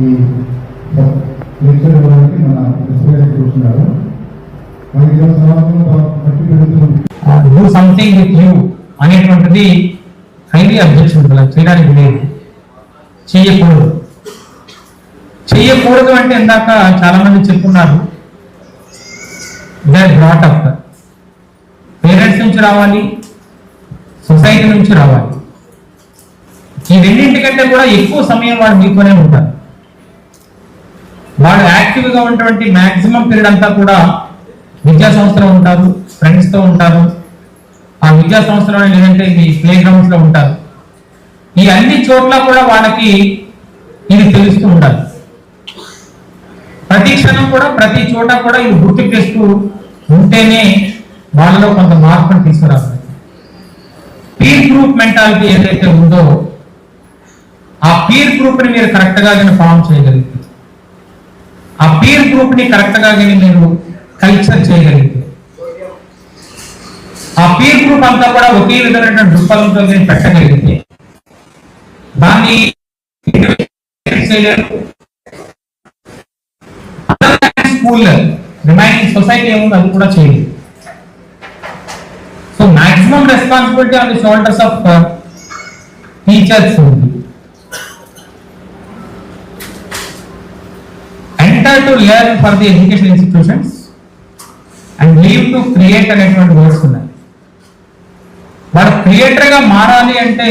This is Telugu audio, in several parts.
ఈ లెక్చర్ ఇవ్వడానికి మన ఎస్పీఐ కూర్చున్నారు. పట్టి సంథింగ్ విత్ యూ అనేటువంటిది హైలీ అబ్జెక్షన్ అలా చేయడానికి లేదు చేయకూడదు చేయకూడదు అంటే ఇందాక చాలా మంది చెప్పున్నారు. దే బ్రాట్ అప్ పేరెంట్స్ నుంచి రావాలి సొసైటీ నుంచి రావాలి. ఈ రెండింటికంటే కూడా ఎక్కువ సమయం వాడు మీతోనే ఉంటారు వాడు యాక్టివ్గా ఉన్నటువంటి మాక్సిమం పీరియడ్ అంతా కూడా విద్యా సంస్థలో ఉంటారు ఫ్రెండ్స్తో ఉంటారు. ఆ విద్యా సంస్థలో లేదంటే ఈ ప్లే గ్రౌండ్స్లో ఉంటారు. ఈ అన్ని చోట్ల కూడా వాళ్ళకి ఇది తెలుస్తూ ఉండాలి. ప్రతి క్షణం కూడా ప్రతి చోట కూడా ఇది గుర్తు చేస్తూ ఉంటేనే వాళ్ళలో కొంత మార్పును తీసుకురావాలి. పీర్ గ్రూప్ మెంటాలిటీ ఏదైతే ఉందో ఆ పీర్ గ్రూప్ని మీరు కరెక్ట్గా నేను ఫామ్ చేయగలిగితే ఆ పీర్ గ్రూప్ని కరెక్ట్గా కానీ మీరు కల్చర్ చేయగలిగితే. ఆ పీర్ గ్రూప్ అంతా కూడా ఒకే విధమైన దృక్పథంతో నేను పెట్టగలిగితే. దాన్ని స్కూల్ రిమైనింగ్ సొసైటీ ఏముంది? అది కూడా చేయలేదు so maximum responsibility on the shoulders of teachers ఉంది enter to learn for the education institutions and leave to create అనేటువంటి వర్డ్స్ ఉన్నాయి. వాడు క్రియేటర్గా మారాలి అంటే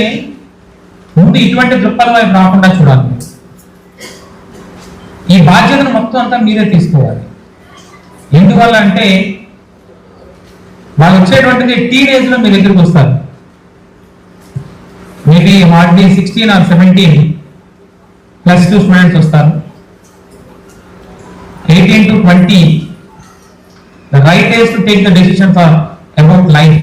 ముందు ఇటువంటి దృక్పథం వైపు రాకుండా చూడాలి. ఈ బాధ్యతను మొత్తం అంతా మీరే తీసుకోవాలి. ఎందువల్ల అంటే వాళ్ళు వచ్చేటువంటిది టీ లో మీరు ఎదురుకు వస్తారు. Maybe hardly sixteen or seventeen plus two students వస్తారు. 18 to 20, the right age to take the decisions are about life.